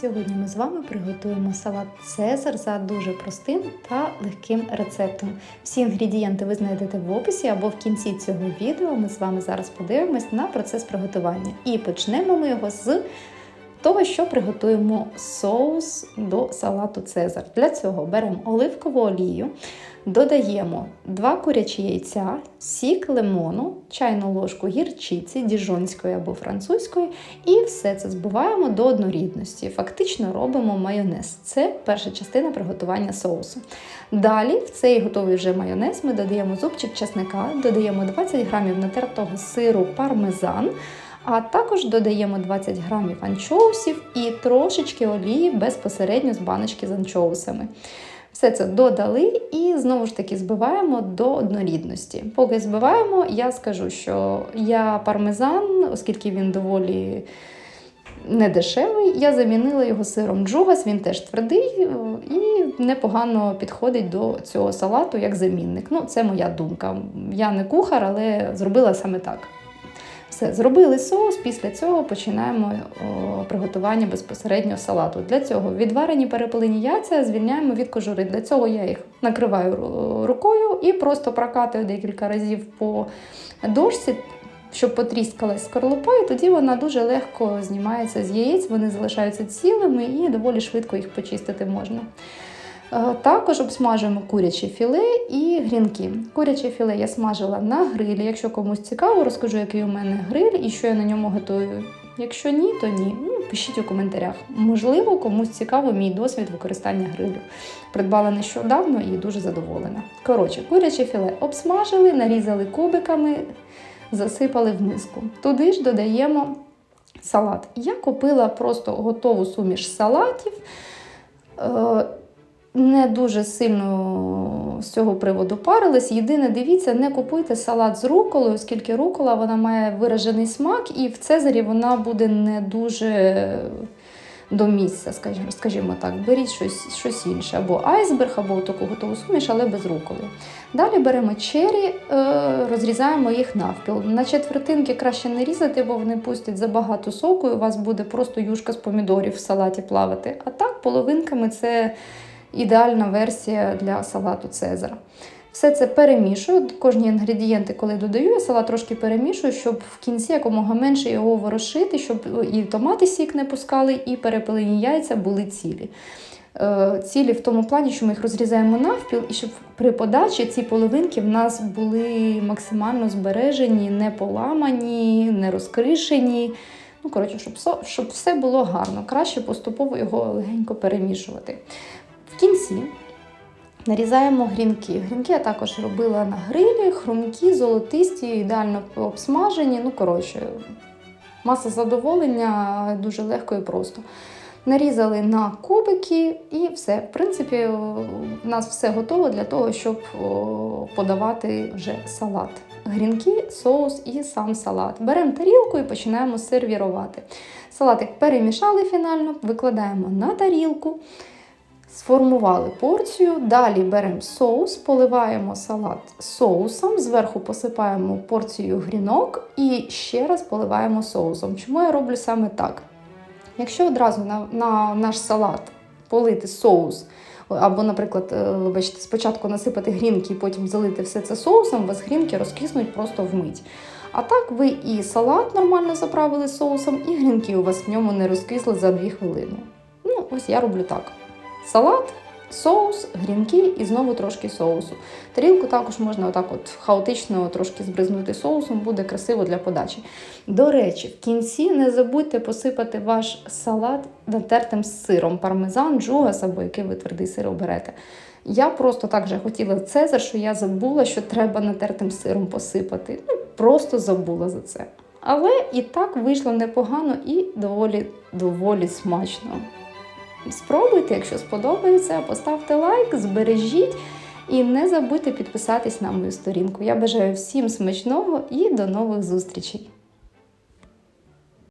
Сьогодні ми з вами приготуємо салат Цезар за дуже простим та легким рецептом. Всі інгредієнти ви знайдете в описі або в кінці цього відео. Ми з вами зараз подивимось на процес приготування. І почнемо ми його з того, що приготуємо соус до салату Цезар. Для цього беремо оливкову олію, додаємо 2 курячі яйця, сік лимону, чайну ложку гірчиці, діжонської або французької, і все це збиваємо до однорідності. Фактично робимо майонез. Це перша частина приготування соусу. Далі в цей готовий вже майонез ми додаємо зубчик чесника, додаємо 20 грамів натертого сиру пармезан. А також додаємо 20 грамів анчоусів і трошечки олії безпосередньо з баночки з анчоусами. Все це додали і знову ж таки збиваємо до однорідності. Поки збиваємо, я скажу, що я пармезан, оскільки він доволі недешевий, я замінила його сиром джугас, він теж твердий і непогано підходить до цього салату як замінник. Ну, Це моя думка. Я не кухар, але зробила саме так. Все, зробили соус, після цього починаємо о, приготування безпосередньо салату. Для цього відварені перепилені яйця звільняємо від кожури. Для цього я їх накриваю рукою і просто прокатую декілька разів по дошці, щоб потріскалась скорлупа, і тоді вона дуже легко знімається з яєць, вони залишаються цілими і доволі швидко їх почистити можна. Також обсмажуємо куряче філе і грінки. Куряче філе я смажила на грилі. Якщо комусь цікаво, розкажу, який у мене гриль і що я на ньому готую. Якщо ні, то ні. Ну, Пишіть у коментарях. Можливо, комусь цікаво мій досвід використання грилю. Придбала нещодавно і дуже задоволена. Коротше, куряче філе обсмажили, нарізали кубиками, засипали в миску. Туди ж додаємо салат. Я купила просто готову суміш салатів не дуже сильно з цього приводу парились. Єдине, дивіться, не купуйте салат з руколою, оскільки рукола вона має виражений смак, і в Цезарі вона буде не дуже до місця, скажімо, скажімо так. Беріть щось щось інше, або айсберг, або таку готову суміш, але без руколи. Далі беремо чері, е, розрізаємо їх навпіл. На четвертинки краще не різати, бо вони пустять забагато соку, і у вас буде просто юшка з помідорів в салаті плавати. А так, половинками це ідеальна версія для салату Цезар. Все це перемішую. Кожні інгредієнти, коли додаю, я салат трошки перемішую, щоб в кінці якомога менше його ворошити, щоб і томати сік не пускали, і перепилені яйця були цілі. Е, цілі в тому плані, що ми їх розрізаємо навпіл, і щоб при подачі ці половинки в нас були максимально збережені, не поламані, не розкришені. Ну, коротше, щоб все було гарно. Краще поступово його легенько перемішувати. В кінці нарізаємо грінки. Грінки я також робила на грилі, хрумкі, золотисті, ідеально обсмажені. Ну, коротше, маса задоволення дуже легко і просто. Нарізали на кубики і все. В принципі, у нас все готово для того, щоб подавати вже салат. Грінки, соус і сам салат. Беремо тарілку і починаємо сервірувати. Салатик перемішали фінально, викладаємо на тарілку. Сформували порцію, далі беремо соус, поливаємо салат соусом, зверху посипаємо порцію грінок і ще раз поливаємо соусом. Чому я роблю саме так? Якщо одразу на, на наш салат полити соус, або, наприклад, е, вибачте, спочатку насипати грінки і потім залити все це соусом, у вас грінки розкиснуть просто вмить. А так ви і салат нормально заправили соусом, і грінки у вас в ньому не розкисли за 2 хвилини. Ну, ось я роблю так салат, соус, грінки і знову трошки соусу. Тарілку також можна отак от хаотично трошки збризнути соусом, буде красиво для подачі. До речі, в кінці не забудьте посипати ваш салат натертим сиром, пармезан, джугас або який ви твердий сир оберете. Я просто так же хотіла цезар, що я забула, що треба натертим сиром посипати. Ну, Просто забула за це. Але і так вийшло непогано і доволі доволі смачно. Спробуйте, якщо сподобається, поставте лайк, збережіть і не забудьте підписатись на мою сторінку. Я бажаю всім смачного і до нових зустрічей!